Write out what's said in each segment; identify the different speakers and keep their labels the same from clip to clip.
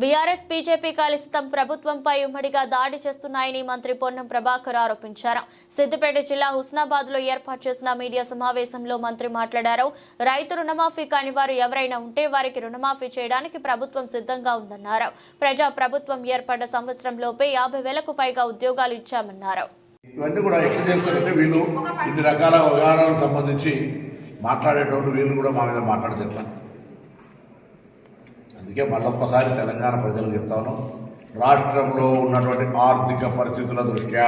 Speaker 1: BRS BJP కలిసితం ప్రభుత్వంపై ఉమ్మడిగా దాడి చేస్తున్నాయని మంత్రి పొన్నం ప్రభాకర్ ఆరోపించారు. సిద్దిపేట జిల్లా హుస్నాబాద్లో ఏర్పాటు చేసిన మీడియా సమావేశంలో మంత్రి మాట్లాడారు. రైతు రుణమాఫీ కాని వారు ఎవరైనా ఉంటే వారికి రుణమాఫీ చేయడానికి ప్రభుత్వం సిద్ధంగా ఉందన్నారు. ప్రజా ప్రభుత్వం ఏర్పడ్డ సంవత్సరంలోపే యాభై వేలకు పైగా ఉద్యోగాలు ఇచ్చామన్నారు.
Speaker 2: ఇవన్నీ కూడా ఎట్లా చేస్తారంటే వీళ్ళు ఇన్ని రకాల వ్యవహారాలకు సంబంధించి మాట్లాడేటోళ్ళు వీళ్ళు కూడా మా మీద అందుకే మళ్ళొక్కసారి తెలంగాణ ప్రజలకు చెప్తాను రాష్ట్రంలో ఉన్నటువంటి ఆర్థిక పరిస్థితుల దృష్ట్యా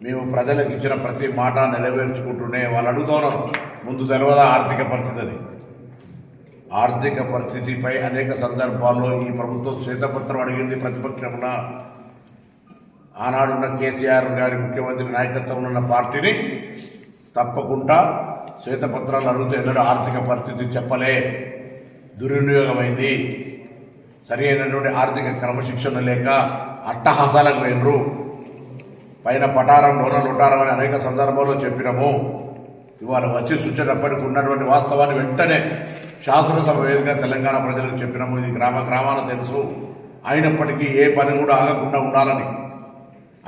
Speaker 2: మేము ప్రజలకు ఇచ్చిన ప్రతి మాట నెరవేర్చుకుంటూనే వాళ్ళు అడుగుతున్నారు ముందు తెలవదా ఆర్థిక పరిస్థితి అని? ఆర్థిక పరిస్థితిపై అనేక సందర్భాల్లో ఈ ప్రభుత్వం శ్వేతపత్రం అడిగింది ప్రతిపక్షంలో ఆనాడున్న కేసీఆర్ గారి ముఖ్యమంత్రి నాయకత్వంలో ఉన్న పార్టీని తప్పకుండా శ్వేతపత్రాలు అడిగితే ఎన్నడూ ఆర్థిక పరిస్థితి చెప్పలే. దుర్వినియోగమైంది. సరి అయినటువంటి ఆర్థిక క్రమశిక్షణ లేక అట్టహాసాలకు పోయినరు. పైన పటారం లోన లుటారం అని అనేక సందర్భాల్లో చెప్పినాము. ఇవాళ వచ్చి చూచేటప్పటికి ఉన్నటువంటి వాస్తవాన్ని వెంటనే శాసనసభ వేదికగా తెలంగాణ ప్రజలకు చెప్పినాము. ఇది గ్రామ గ్రామాన తెలుసు. అయినప్పటికీ ఏ పని కూడా ఆగకుండా ఉండాలని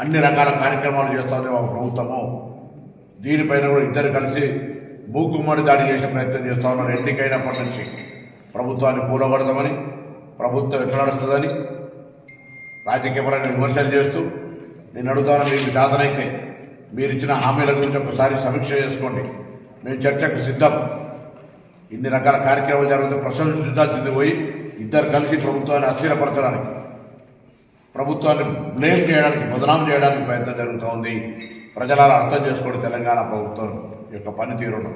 Speaker 2: అన్ని రకాల కార్యక్రమాలు చేస్తుంది మా ప్రభుత్వము. దీనిపైన కూడా ఇద్దరు కలిసి మూకుమ్మడి దాడి చేసే ప్రయత్నం చేస్తా ఉన్నారు. ఎన్నికైనప్పటి నుంచి ప్రభుత్వాన్ని కూలగొడదామని ప్రభుత్వం ఎట్లా నడుస్తుందని రాజకీయపరమైన విమర్శలు చేస్తూ నేను అడుగుతాను మీకు దాతనైతే మీరు ఇచ్చిన హామీల గురించి ఒకసారి సమీక్ష చేసుకోండి. మేము చర్చకు సిద్ధం. ఇన్ని రకాల కార్యక్రమాలు జరిగితే ప్రశంసించాల్సింది పోయి ఇద్దరు కలిసి ప్రభుత్వాన్ని అస్థిరపరచడానికి ప్రభుత్వాన్ని బ్లేమ్ చేయడానికి బదనాం చేయడానికి ప్రయత్నం జరుగుతూ ఉంది ప్రజలను అర్థం చేసుకోండి తెలంగాణ ప్రభుత్వం యొక్క పనితీరును.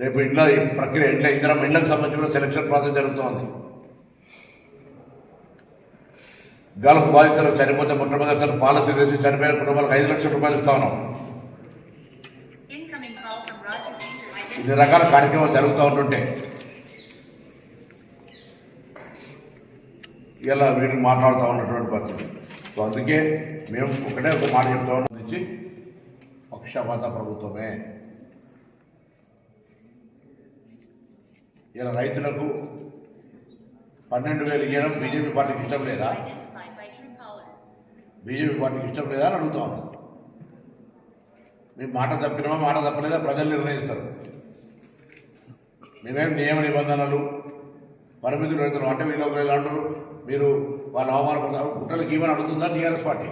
Speaker 2: రేపు ఇంట్లో ఈ ప్రక్రియ ఇంట్లో ఇద్దరం ఇండ్లకు సంబంధించి కూడా సెలక్షన్ ప్రాసెస్ జరుగుతోంది. గల్ఫ్ బాధితులు చనిపోతే మొట్టమొదటిసారి పాలసీ చేసి చనిపోయిన కుటుంబాలకు ఐదు లక్షల రూపాయలు ఇస్తా ఉన్నాం. ఇన్ని రకాల కార్యక్రమాలు జరుగుతూ ఉంటుంటే ఇలా వీళ్ళు మాట్లాడుతూ ఉన్నటువంటి పరిస్థితి. సో అందుకే మేము ఒకటే ఒక మాట చెప్తా ఉన్నాం. నుంచి పక్షపాత ప్రభుత్వమే. ఇలా రైతులకు పన్నెండు వేలు ఇవ్వడం బీజేపీ పార్టీకి ఇష్టం లేదా. బీజేపీ పార్టీకి ఇష్టం లేదా అని అడుగుతా ఉన్నాం మేము మాట తప్పినామా మాట తప్పలేదా? ప్రజలు నిర్ణయిస్తారు. మేమేం నియమ నిబంధనలు? పరిమితులు పెడుతున్నాం అంటే వీళ్ళు ఒకవేళ అంటారు మీరు వాళ్ళ అవమానపడతారు కుట్రలకు ఏమని అడుగుతుందా టీఆర్ఎస్ పార్టీ?